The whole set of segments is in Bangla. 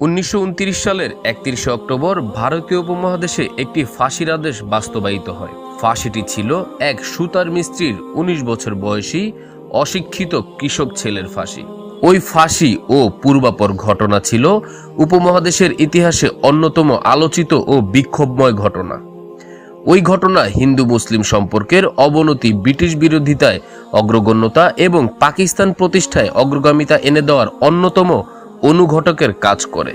উনিশশো উনত্রিশ সালের একত্রিশে অক্টোবর ভারতীয় উপমহাদেশে একটি ফাঁসির আদেশ বাস্তবায়িত হয়। ফাঁসিটি ছিল এক সুতার মিস্ত্রির ১৯ বছর বয়সী অশিক্ষিত কৃষক ছেলের ফাঁসি। ওই ফাঁসি ও পূর্বাপর ঘটনা ছিল উপমহাদেশের ইতিহাসে অন্যতম আলোচিত ও বিক্ষোভময় ঘটনা। ওই ঘটনা হিন্দু মুসলিম সম্পর্কের অবনতি, ব্রিটিশ বিরোধিতায় অগ্রগণ্যতা এবং পাকিস্তান প্রতিষ্ঠায় অগ্রগামিতা এনে দেওয়ার অন্যতম অনুঘটকের কাজ করে।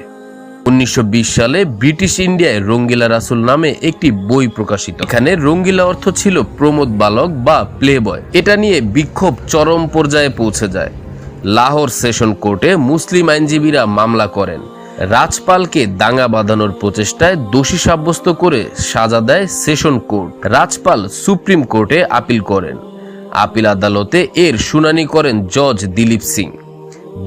উনিশশো বিশ সালে ব্রিটিশ ইন্ডিয়ায় রঙ্গিলা রাসুল নামে একটি বই প্রকাশিত। এখানে রঙ্গিলা অর্থ ছিল প্রমোদ বালক বা প্লে বয় এটা নিয়ে বিক্ষোভ চরম পর্যায়ে পৌঁছে যায়। লাহোর সেশন কোর্টে মুসলিম আইনজীবীরা মামলা করেন। রাজপালকে দাঙ্গা বাঁধানোর প্রচেষ্টায় দোষী সাব্যস্ত করে সাজা দেয় সেশন কোর্ট। রাজপাল সুপ্রিম কোর্টে আপিল করেন। আপিল আদালতে এর শুনানি করেন জজ দিলীপ সিং।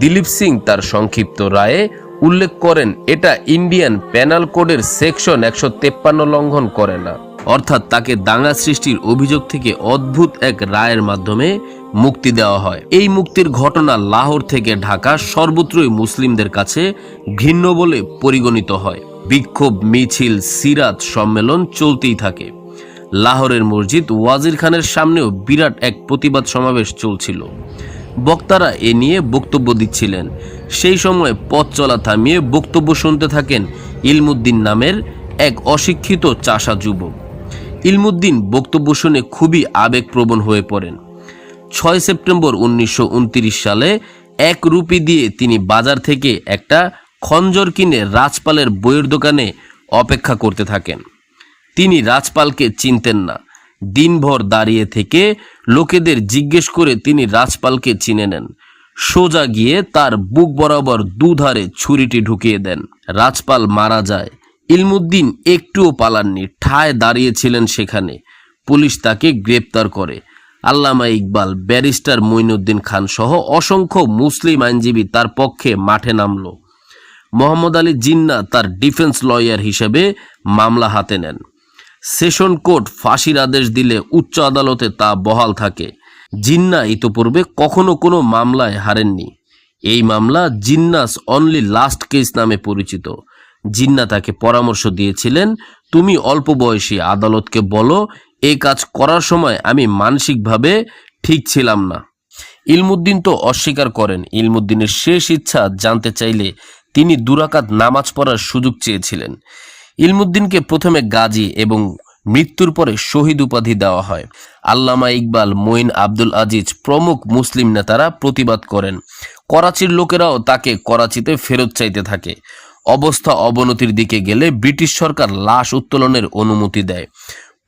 দিলীপ সিং তার সংক্ষিপ্ত রায়ে উল্লেখ করেন, এটা ইন্ডিয়ান প্যানাল কোডের সেকশন একশো তেপ্পান্ন লঙ্ঘন করে না। অর্থাৎ তাকে দাঙ্গা সৃষ্টির অভিযোগ থেকে অদ্ভুত এক রায়ের মাধ্যমে মুক্তি দেওয়া হয়। এই মুক্তির ঘটনা লাহোর থেকে ঢাকা সর্বত্রই মুসলিমদের কাছে ঘৃণ্য বলে পরিগণিত হয়। বিক্ষোভ, মিছিল, সিরাত সম্মেলন চলতেই থাকে। লাহোরের মসজিদ ওয়াজির খানের সামনেও বিরাট এক প্রতিবাদ সমাবেশ চলছিল। বক্তারা এ নিয়ে বক্তব্য দিচ্ছিলেন। সেই সময় পথ চলা থামিয়ে বক্তব্য শুনতে থাকেন ইলমুদ্দিন নামের এক অশিক্ষিত চাষা যুবক। ইলমুদ্দিন বক্তব্য শুনে খুবই আবেগপ্রবণ হয়ে পড়েন। ছয় সেপ্টেম্বর উনিশশো উনত্রিশ সালে এক রুপি দিয়ে তিনি বাজার থেকে একটা খঞ্জর কিনে রাজপালের বইয়ের দোকানে অপেক্ষা করতে থাকেন। তিনি রাজপালকে চিনতেন না। দিনভর দাঁড়িয়ে থেকে লোকেদের জিজ্ঞেস করে তিনি রাজপালকে চিনে নেন। সোজা গিয়ে তার বুক বরাবর দুধারে ছুরিটি ঢুকিয়ে দেন। রাজপাল মারা যায়। ইলমুদ্দিন একটুও পালাননি। ঠায় দাঁড়িয়েছিলেন সেখানে। পুলিশ তাকে গ্রেপ্তার করে। আল্লামা ইকবাল, ব্যারিস্টার মঈনুদ্দিন খান সহ অসংখ্য মুসলিম আইনজীবী তার পক্ষে মাঠে নামলো। মোহাম্মদ আলী জিন্না তার ডিফেন্স লয়ার হিসেবে মামলা হাতে নেন। সেশন কোর্ট ফাঁসির আদেশ দিলে উচ্চ আদালতে তা বহাল থাকে। জিন্না ইতোপূর্বে কখনো কোনো মামলায় হারেননি। এই মামলা জিন্নাস অনলি লাস্ট কেস নামে পরিচিত। জিন্না তাকে পরামর্শ দিয়েছিলেন, তুমি অল্প বয়সী আদালতকে বলো এই কাজ করার সময় আমি মানসিকভাবে ঠিক ছিলাম না। ইলমুদ্দিন তো অস্বীকার করেন, ইলমুদ্দিনের শেষ ইচ্ছা জানতে চাইলে তিনি দুরাকাত নামাজ পড়ার সুযোগ চেয়েছিলেন। ইলমুদ্দিনকে প্রথমে গাজী এবং মৃত্যুর পরে শহীদ উপাধি দেওয়া হয়। আল্লামা ইকবাল, মঈন আব্দুল আজিজ প্রমুখ মুসলিম নেতারা প্রতিবাদ করেন। করাচির লোকেরাও তাকে করাচিতে ফেরত চাইতে থাকে। অবস্থা অবনতির দিকে গেলে ব্রিটিশ সরকার লাশ উত্তোলনের অনুমতি দেয়।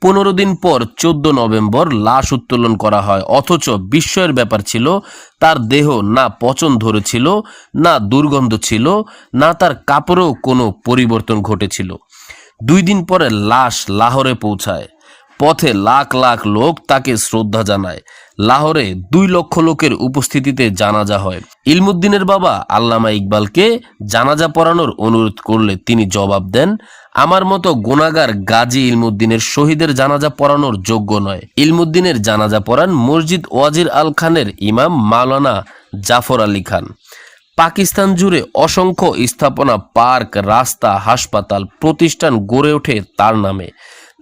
পনেরো দিন পর চোদ্দ নভেম্বর লাশ উত্তোলন করা হয়। অথচ বিস্ময়ের ব্যাপার ছিল, তার দেহ না পচন ধরেছিল, না দুর্গন্ধ ছিল, না তার কাপড়েও কোনো পরিবর্তন ঘটেছিল। দুই দিন পরে লাশ লাহোরে পৌঁছায়। পথে লাখ লাখ লোক তাকে শ্রদ্ধা জানায়। লাহোরে দুই লক্ষ লোকের উপস্থিতিতে জানাজা হয়। ইলমুদ্দিনের বাবা আল্লামা ইকবালকে জানাজা পড়ানোর অনুরোধ করলে তিনি জবাব দেন, আমার মতো গোনাগার গাজী ইলমুদ্দিনের শহীদের জানাজা পড়ানোর যোগ্য নয়। ইলমুদ্দিনের জানাজা পড়ান মসজিদ ওয়াজির আল খানের ইমাম মাওলানা জাফর আলী খান। পাকিস্তান জুড়ে অসংখ্য স্থাপনা, পার্ক, রাস্তা, হাসপাতাল, প্রতিষ্ঠান গড়ে ওঠে তার নামে।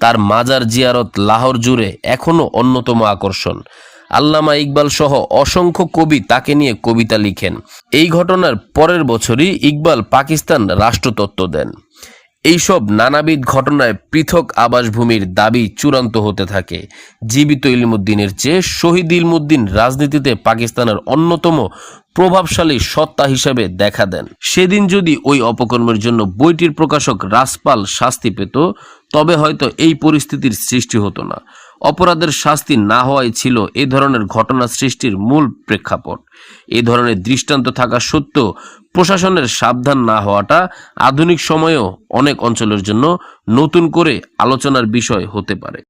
তার মাজার জিয়ারত লাহোর জুড়ে এখনও অন্যতম আকর্ষণ। আল্লামা ইকবাল সহ অসংখ্য কবি তাকে নিয়ে কবিতা লিখেন। এই ঘটনার পরের বছরই ইকবাল পাকিস্তান রাষ্ট্রতত্ত্ব দেন। এইসব নানাবিধ ঘটনায় পৃথক আবাসভূমির দাবি চূড়ান্ত হতে থাকে। জীবিত ইলমুদ্দিনের চেয়ে শহীদ ইলমুদ্দিন রাজনীতিতে পাকিস্তানের অন্যতম প্রভাবশালী সত্তা হিসেবে দেখা দেন। সেদিন যদি ওই অপকর্মের জন্য বইটির প্রকাশক রাসপাল শাস্তি পেত, তবে হয়তো এই পরিস্থিতির সৃষ্টি হতো না। অপরাধের শাস্তি না হওয়াই ছিল এ ধরনের ঘটনা সৃষ্টির মূল প্রেক্ষাপট। এ ধরনের দৃষ্টান্ত থাকা সত্ত্বেও প্রশাসনের সাবধান না হওয়াটা আধুনিক সময়েও অনেক অঞ্চলের জন্য নতুন করে আলোচনার বিষয় হতে পারে।